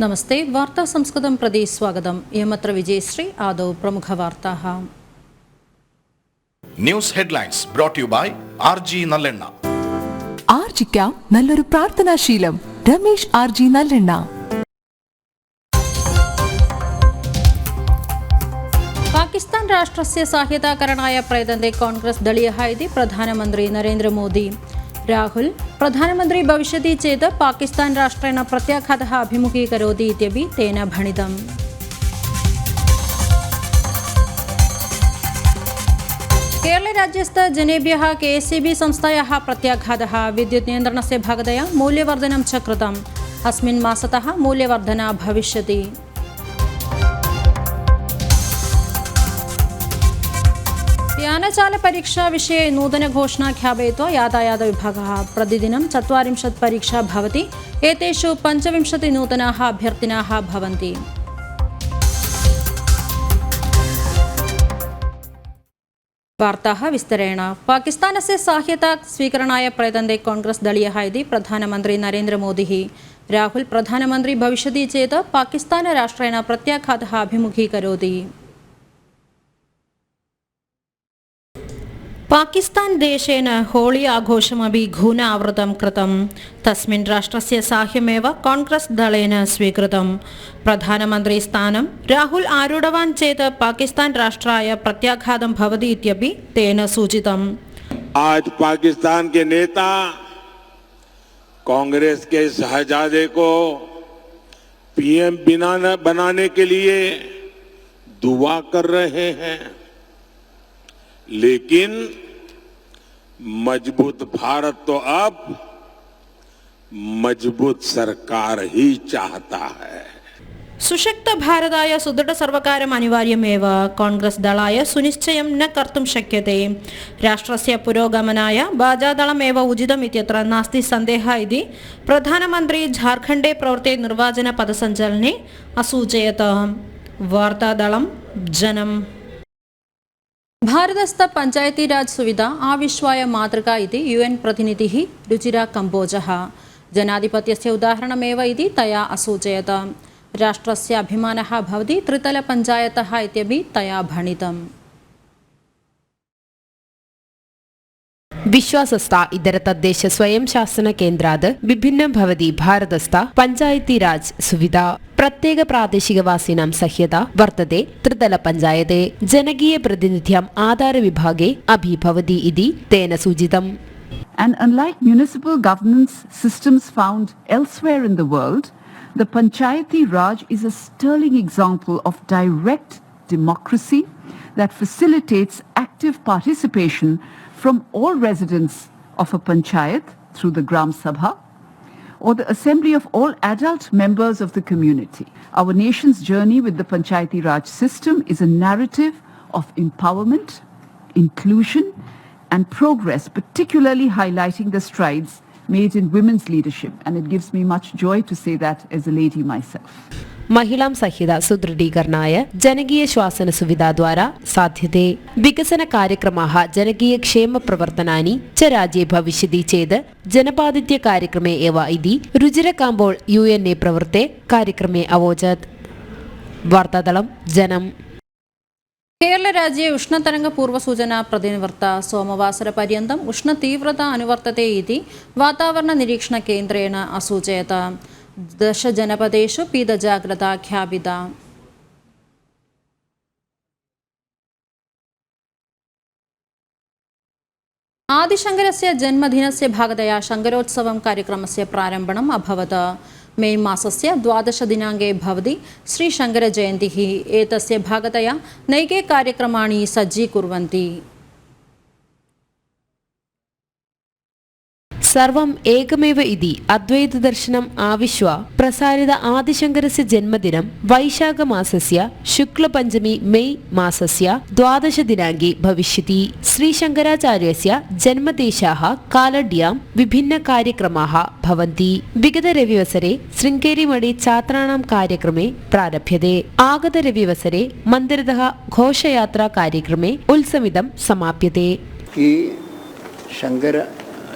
നമസ്തേ വാർത്താ സംസ്കൃതം പ്രതി സ്വാഗതം. ഇയമത്ര വിജയശ്രീ ആദൗ പ്രമുഖവാർത്താः news headlines brought you by R G നല്ലെണ്ണ. ആർജിക്കാം നല്ലൊരു പ്രാർത്ഥനാശീലം. രമേശ് ആർ ജി നല്ലെണ്ണ. महाराष्ट्र से सहिताकाय प्रयतने कांग्रेस दलीयी प्रधानमंत्री नरेंद्र मोदी। राहुल, प्रधानमंत्री भविष्य चेत पाकिस्तान राष्ट्रेण प्रत्याघात अभिमुखी करोती तेन भणित केरलराज्यस्थ जनेभ्य के संस्था प्रत्याघात विद्युत नियंत्रण से भागतया मूल्यवर्धन चुत अस्मसत मूल्यवर्धना भविष्य मूल्यवर्धना भविष्यति यानचालपरीक्षाविषये नूतनघोषणा ख्यापयित्वा यातायातविभागः प्रतिदिनं चत्वारिंशत् परीक्षा भवति एतेषु पञ्चविंशति नूतनाः अभ्यर्थिनाः भवन्ति वार्ताः विस्तरेण पाकिस्तानस्य साहाय्यता स्वीकरणाय प्रयतन्ते काङ्ग्रेस् दलीयः इति प्रधानमन्त्री नरेन्द्रमोदिः राहुल् प्रधानमन्त्री भविष्यति चेत् पाकिस्तानराष्ट्रेण प्रत्याघातः अभिमुखीकरोति पाकिस्तान देशेन होली आघोषमी घूनाव्रत कृतम तस्मिन् राष्ट्रस्य साह्यमेव कांग्रेस दलेन स्वीकृतम् प्रधानमंत्री स्थान राहुल आरूढ़वान् चेत् पाकिस्तान राष्ट्राय प्रत्याघातम् तेन सूचितम् आज पाकिस्तान के नेता कांग्रेस के शहजादे को पीएम बनाने के लिए दुआ कर रहे हैं। लेकिन मज़बूत भारत तो अब मज़बूत सरकार ही चाहता है। सुशक्त भारत सुदृढ़ सर्वकार अनिवार्यमेव। कांग्रेस दल सुनिश्चय न कर्म शक्य राष्ट्रीय पुरगमन बाजा दलमेव उचित नास्ति प्रधानमंत्री झारखंडे प्रवृत्ति निर्वाचन पदसंचलने असूचयत। वार्ता दलम जनम। ಭಾರತಸ್ಥ ಪಂಚಾಯತಿ ರಾಜ್ ಸುವಿಧ ಆವಿಶ್ವಾಯ ಮಾತೃಕಾ ಇತಿ ಯುಎನ್ ಪ್ರತಿನಿಧಿ ರುಚಿರ ಕಂಬೋಜ ಜನಾಧಿಪತ್ಯಸ್ಯ ಉದಾಹರಣಮೇವ ಇತಿ ತಯಾ ಅಸೂಚಯತ ರಾಷ್ಟ್ರಸ್ಯ ಅಭಿಮಾನಃ ಭವತಿ ತ್ರಿತಲ ಪಂಚಾಯತಃ ಇತ್ಯಪಿ ತಯಾ ಭಣಿತಂ ವಿಶ್ವಾಸಸ್ಥ ಇದರ ತದ್ದೇಶ ಸ್ವಯಂ ಶಾಸನ ಕೇಂದ್ರಾದ ವಿಭಿನ್ನ ಭವತಿ ಭಾರತಸ್ಥ ಪಂಚಾಯತಿ ರಾಜ್ ಸುವಿಧಾ പ്രത്യേക സഹ്യത ത്രിതല പഞ്ചായത്തെ ജനകീയ പ്രതിനിധ്യം ആധാര വിഭാഗെ അഭിഭവതി ഇതി തേന സൂചിതം. And unlike municipal governance systems found elsewhere in the world, the Panchayati Raj is a sterling example of direct democracy that facilitates active participation from all residents of a panchayat through the Gram Sabha or the assembly of all adult members of the community. Our nation's journey with the Panchayati Raj system is a narrative of empowerment, inclusion, and progress, particularly highlighting the strides made in women's leadership. And it gives me much joy to say that as a lady myself. മഹിളാം സഹിത സുദൃഢീകരണായ ജനകീയ ശ്വാസന സുവിധാദ്വാര സാധ്യത. വികസന കാര്യക്രമാഹ ജനകീയ ക്ഷേമ പ്രവർത്തനാനി ച രാജ്യ ഭവിഷ്യതി ചെയ്ത് ജനപാതിഥ്യ കാര്യക്രമേ എവ ഇതി രുചിരക്കാമ്പോൾ യു എൻ എ പ്രവർത്തെ കാര്യക്രമേ അവോചത് വാർത്താതളം ജനം. കേരള രാജ്യ ഉഷ്ണതരംഗ പൂർവസൂചന പ്രതിനിവർത്ത സോമവാസര പര്യന്തം ഉഷ്ണതീവ്രത അനുവർത്തതേ ഇതി വാതാവരണ നിരീക്ഷണ കേന്ദ്രേണ അസൂചയത. दशजनपदेषु ख्यापिता आदिशङ्करस्य जन्मदिनस्य भागतया शङ्करोत्सवं कार्यक्रमस्य प्रारम्भणम् अभवत्। मे मासस्य द्वादशदिनाङ्के भवति श्रीशङ्करजयन्तिः। एतस्य भागतया नैके कार्यक्रमाणि सज्जीकुर्वन्ति। സർവം ഏകമേവ ഇതി അദ്വൈത ദർശനം ആവിശ്വ. പ്രസാരിത ആദിശങ്കരസ്യ ജന്മദിനം വൈശാഖ മാസസ്യ ശുക്ലപഞ്ചമി മെയ് മാസസ്യ ദ്വാദശ ദിനാങ്കി ഭവിഷ്യതി. ശ്രീശങ്കരാചാര്യസ്യ ജന്മദേശാഹ കാലഡ്യാം വിഭിന്ന കാര്യക്രമാഹ ഭവന്തി. വിഗത രവിവസരെ ശൃംഗേരിമണി ഛാത്രാണാം കാര്യക്രമേ പ്രാരഭ്യതേ. ആഗത രവിവസരെ മന്ദിരത ഘോഷയാത്രാ കാര്യക്രമേ ഉത്സവിതം സമാപ്യതേ. ശങ്കര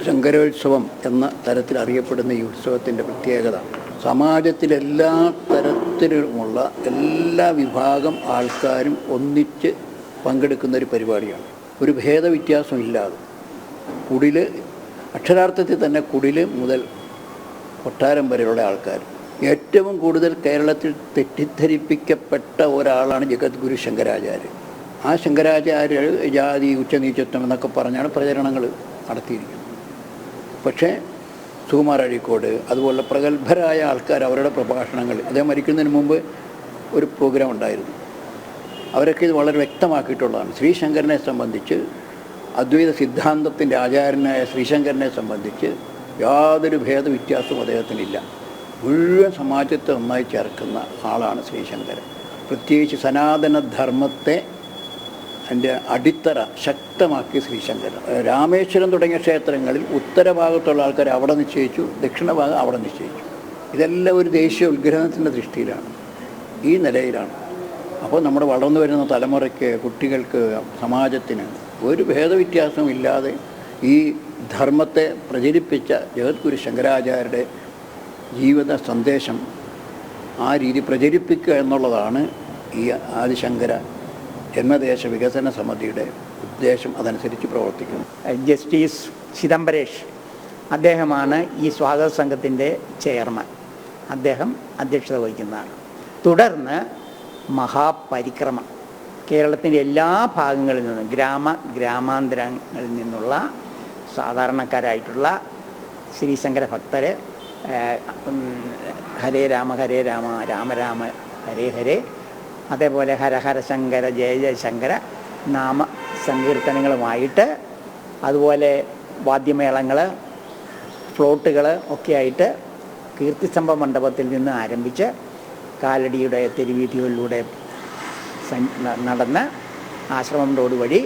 ശങ്കരോത്സവം എന്ന തരത്തിൽ അറിയപ്പെടുന്ന ഈ ഉത്സവത്തിന്റെ പ്രത്യേകത. സമാജത്തിലെല്ലാ തരത്തിലുമുള്ള എല്ലാ വിഭാഗം ആൾക്കാരും ഒന്നിച്ച് പങ്കെടുക്കുന്ന ഒരു പരിപാടിയാണ്. ഒരു ഭേദവ്യത്യാസം ഇല്ലാതെ കുടിൽ അക്ഷരാർത്ഥത്തിൽ തന്നെ കുടിൽ മുതൽ കൊട്ടാരം വരെയുള്ള ആൾക്കാർ. ഏറ്റവും കൂടുതൽ കേരളത്തിൽ തെറ്റിദ്ധരിപ്പിക്കപ്പെട്ട ഒരാളാണ് ജഗദ്ഗുരു ശങ്കരാചാര്യർ ആ ശങ്കരാചാര്യർ ജാതി ഉച്ചനീചത്വം എന്നൊക്കെ പറഞ്ഞാണ് പ്രചരണങ്ങൾ നടത്തിയിരിക്കുന്നത്. പക്ഷേ സുകുമാർ അഴീക്കോട് അതുപോലെ പ്രഗത്ഭരായ ആൾക്കാർ അവരുടെ പ്രഭാഷണങ്ങൾ അദ്ദേഹം മരിക്കുന്നതിന് മുമ്പ് ഒരു പ്രോഗ്രാം ഉണ്ടായിരുന്നു. അവരൊക്കെ ഇത് വളരെ വ്യക്തമാക്കിയിട്ടുള്ളതാണ്. ശ്രീശങ്കരനെ സംബന്ധിച്ച് അദ്വൈത സിദ്ധാന്തത്തിന്റെ ആചാര്യനായ ശ്രീശങ്കരനെ സംബന്ധിച്ച് യാതൊരു ഭേദവ്യത്യാസവും അദ്ദേഹത്തിനില്ല. മുഴുവൻ സമാജത്തെ ഒന്നായി ചേർക്കുന്ന ആളാണ് ശ്രീശങ്കരൻ. പ്രത്യേകിച്ച് സനാതനധർമ്മത്തെ അതിന്റെ അടിത്തറ ശക്തമാക്കി ശ്രീശങ്കരൻ രാമേശ്വരം തുടങ്ങിയ ക്ഷേത്രങ്ങളിൽ ഉത്തരഭാഗത്തുള്ള ആൾക്കാർ അവിടെ നിശ്ചയിച്ചു ദക്ഷിണഭാഗം അവിടെ നിശ്ചയിച്ചു. ഇതെല്ലാം ഒരു ദേശീയ ഉത്ഗ്രഹത്തിന്റെ ദൃഷ്ടിയിലാണ് ഈ നിലയിലാണ്. അപ്പോൾ നമ്മുടെ വളർന്നു വരുന്ന തലമുറയ്ക്ക് കുട്ടികൾക്ക് സമാജത്തിന് ഒരു ഭേദവ്യത്യാസവും ഇല്ലാതെ ഈ ധർമ്മത്തെ പ്രചരിപ്പിച്ച ജഗദ്ഗുരു ശങ്കരാചാര്യരുടെ ജീവിത സന്ദേശം ആ രീതി പ്രചരിപ്പിക്കുക എന്നുള്ളതാണ് ഈ ആദിശങ്കര ജന്മദേശ വികസന സമിതിയുടെ ഉദ്ദേശം അതനുസരിച്ച് പ്രവർത്തിക്കുന്നു. ജസ്റ്റിസ് ചിദംബരേഷ് അദ്ദേഹമാണ് ഈ സ്വാഗത സംഘത്തിന്റെ ചെയർമാൻ. അദ്ദേഹം അധ്യക്ഷത വഹിക്കുന്നതാണ്. തുടർന്ന് മഹാപരിക്രമ. കേരളത്തിന്റെ എല്ലാ ഭാഗങ്ങളിൽ നിന്നും ഗ്രാമ ഗ്രാമാന്തരങ്ങളിൽ നിന്നുള്ള സാധാരണക്കാരായിട്ടുള്ള ശ്രീശങ്കര ഭക്തരെ ഹരേ രാമ ഹരേ രാമ രാമ രാമ ഹരേ ഹരേ അതേപോലെ ഹരഹര ശങ്കര ജയ ജയശങ്കര നാമ സങ്കീർത്തനങ്ങളുമായിട്ട് അതുപോലെ വാദ്യമേളങ്ങൾ ഫ്ലോട്ടുകൾ ഒക്കെയായിട്ട് കീർത്തിസ്തംഭ മണ്ഡപത്തിൽ നിന്ന് ആരംഭിച്ച് കാലടിയുടെ തെരുവീതികളിലൂടെ നടന്ന് ആശ്രമം റോഡ് വഴി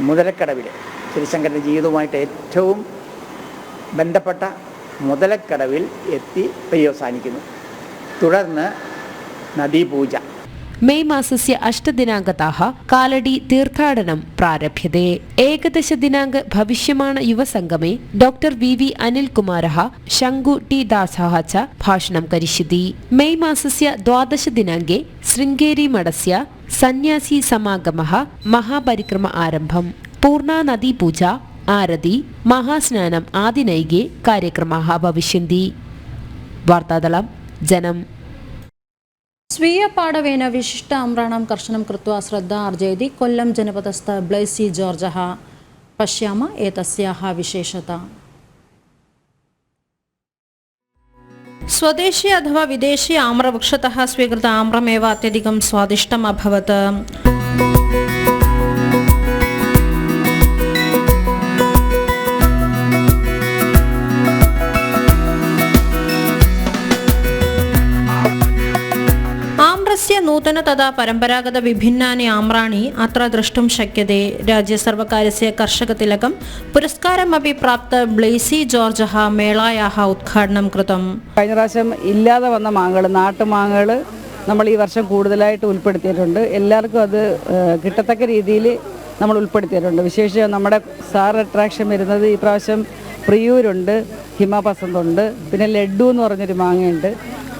മുതലക്കടവിൽ ശ്രീശങ്കരന്റെ ജീവിതവുമായിട്ട് ഏറ്റവും ബന്ധപ്പെട്ട മുതലക്കടവിൽ എത്തി പര്യവസാനിക്കുന്നു തുടർന്ന് നദീപൂജ. മെയ് मासस्य അഷ്ടദിനാങ്കതാഹ കാലടി തീർത്ഥാടനം പ്രാരഭ്യത്തെ ഏകദശ ദിനാങ്ക ഭവിഷ്യമാണ് യുവസംഗമേ. ഡോക്ടർ വി വി അനിൽകുമാര ശങ്കു ടി ദാസ ച ഭാഷണം കരിഷ്യതി. മെയ് മാസസ്യ ദ്വാദശ ദിനാങ്കേ ശൃംഗേരി മഠസ്യ സന്യാസി സമാഗമ മഹാപരിക്രമ ആരംഭം. പൂർണാനദീപൂജ ആരതി മഹാസ്നാനം ആദിനൈകെ കാര്യക്രമാ ഭവിഷ്യന്തി. വാർത്താതളം ജനം. സ്വീയ പാഠവേന വിശിഷ്ട അമ്രാണാം കർഷണം കൃത്വ ശ്രദ്ധ ആർജയതി. കൊല്ലം ജനപദസ്ഥ ബ്ലൈസി ജോർജ പശ്യാമ ഏതസ്യാഹ വിശേഷത. സ്വദേശി അഥവാ വിദേശി ആമ്രവൃക്ഷത സ്വീകൃത ആമ്രമേവ അത്യധികം സ്വാദിഷ്ടം അഭവത് आम्रस्य नूतन तथा परम्परागतविभिन्नानि आम्राणि अत्र द्रष्टुं शक्यते राज्यसर्वकारस्य कर्षकतिलकं पुरस्कारमपि प्राप्त ब्लेसि जॉर्जः मेलायाः उद्घाटनं कृतम् കഴിഞ്ഞ പ്രാവശ്യം ഇല്ലാതെ വന്ന മാങ്ങകൾ നാട്ടുമാങ്ങകൾ നമ്മൾ ഈ വർഷം കൂടുതലായിട്ട് ഉൾപ്പെടുത്തിയിട്ടുണ്ട് എല്ലാവർക്കും അത് ഏഹ്, കിട്ടത്തക്ക രീതിയിൽ നമ്മൾ ഉൾപ്പെടുത്തിയിട്ടുണ്ട് വിശേഷിച്ച് നമ്മുടെ സാർ അട്രാക്ഷൻ വരുന്നത് ഈ പ്രാവശ്യം പ്രിയൂരുണ്ട് ഹിമപസന്തുണ്ട് പിന്നെ ലഡ്ഡു എന്ന് പറഞ്ഞൊരു മാങ്ങയുണ്ട്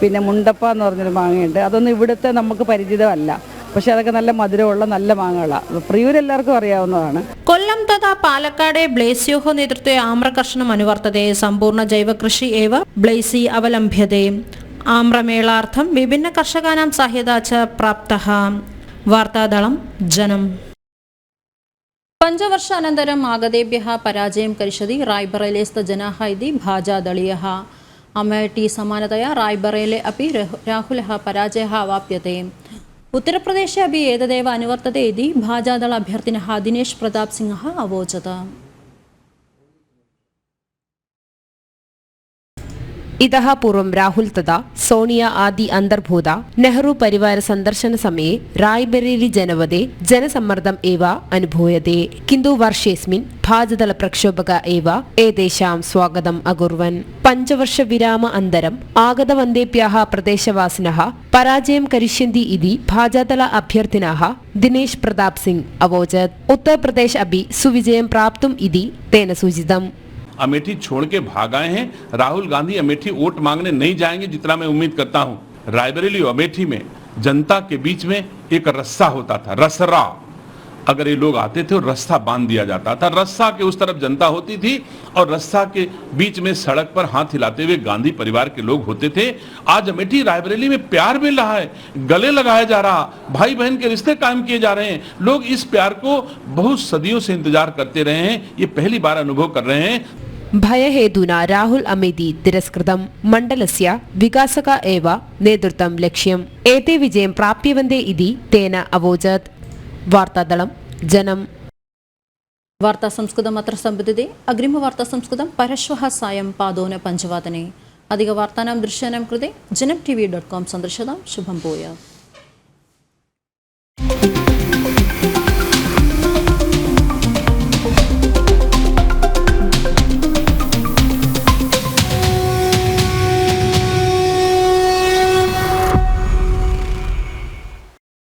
പിന്നെ മുണ്ടപ്പ എന്ന് പറഞ്ഞൊരു മാങ്ങയുണ്ട്. അതൊന്നും ഇവിടുത്തെ നമുക്ക് പരിചിതമല്ല. പക്ഷെ അതൊക്കെ നല്ല മധുരമുള്ള നല്ല മാങ്ങകളാണ് പ്രിയൂർ എല്ലാവർക്കും അറിയാവുന്നതാണ്. കൊല്ലം തഥാ പാലക്കാട് ബ്ലേസ്യൂഹു നേതൃത്വ ആമ്രകർഷണം അനുവർത്തതയെ സമ്പൂർണ ജൈവകൃഷി ഏവ ബ്ലേസി അവലംബ്യതയും ആമ്രമേളാർത്ഥം വിഭിന്ന കർഷകാനാം സഹ്യതാച്ച പ്രാപ്ത. വാർത്താദളം ജനം. പഞ്ചവർഷാനന്തരം ആഗതേഭ്യ പരാജയം കരിഷതി റായ്ബറയിലേസ്ത ജനാഹ ഇതി ഭാജാദളീയ അമയ സമാനതയാ റായ്ബറേലെ റായ്ബറയിലെ അപ്പി രാഹുലഹ പരാജയ അവാപ്യത്തെ ഉത്തർപ്രദേശ അപി ഏതദേവ അനുവർത്തത ഇതി ഭാജാദള അഭ്യർത്ഥിന ദിനേശ് പ്രതാപ് സിംഹ അവോചത. ഇതഹ പൂർവം രാഹുൽ തഥ സോണിയ ആദി അന്തർഭൂത നെഹ്റു പരിവാര സന്ദർശന സമയെ റായ്ബറേലി ജനവതെ ജനസമ്മർദ്ദം ഏവ അനുഭൂയതേ. കിന്തു വർഷേസ്മിൻ ഭാജതല പ്രക്ഷോഭക ഏവ ഏതേശാം സ്വാഗതം അകുർവൻ. പഞ്ചവർഷ വിരാമ അന്തരം ആഗതവന്ദേപ്യാഹ പ്രദേശവാസിന പരാജയം കരിഷ്യന്തി ഇതി ഭാജതല അഭ്യർത്ഥിന ദിനേശ് പ്രതാപ് സിംഗ് അവോചത് ഉത്തർപ്രദേശ് അഭി സുവിജയം പ്രാപ്തും ഇതി തേന സൂചിതം अमेठी छोड़ के भाग आए हैं। राहुल गांधी अमेठी वोट मांगने नहीं जाएँगे जितना मैं उम्मीद करता हूँ। रायबरेली अमेठी में जनता के बीच में एक रस्सा होता था, रसरा। अगर ये लोग आते थे और रस्सा बाँध दिया जाता था, रस्सा के उस तरफ़ जनता होती थी और रस्सा के बीच में सड़क पर हाथ हिलाते हुए गांधी परिवार के लोग होते थे। आज अमेठी रायबरेली में प्यार मिल रहा है, गले लगाया जा रहा भाई बहन के रिश्ते कायम किए जा रहे हैं। लोग इस प्यार को बहुत सदियों से इंतज़ार करते रहे हैं, ये पहली बार अनुभव कर रहे हैं। ഭയഹേതുന രാഹുൽ അമേദി തിരസ്കൃതം മണ്ഡലസ്യ വികാസക ഏവ നേതൃത്വം ലക്ഷ്യം. ഏതേ വിജയം പ്രാപ്യവന്തേ ഇതി തേന അവോചത് വാർത്താദളം ജനം. വാർത്താ സംസ്കൃതം അത്ര സംബന്ധിതേ അഗ്രിമ വാർത്താ സംസ്കൃതം പരശ്വഹ സായം പാദോന പഞ്ചവാദനെ. അധിക വാർത്താനാം ദൃശ്യാനാം കൃതേ Janam T V dot com സന്ദർശതാം. ശുഭം പോയാ.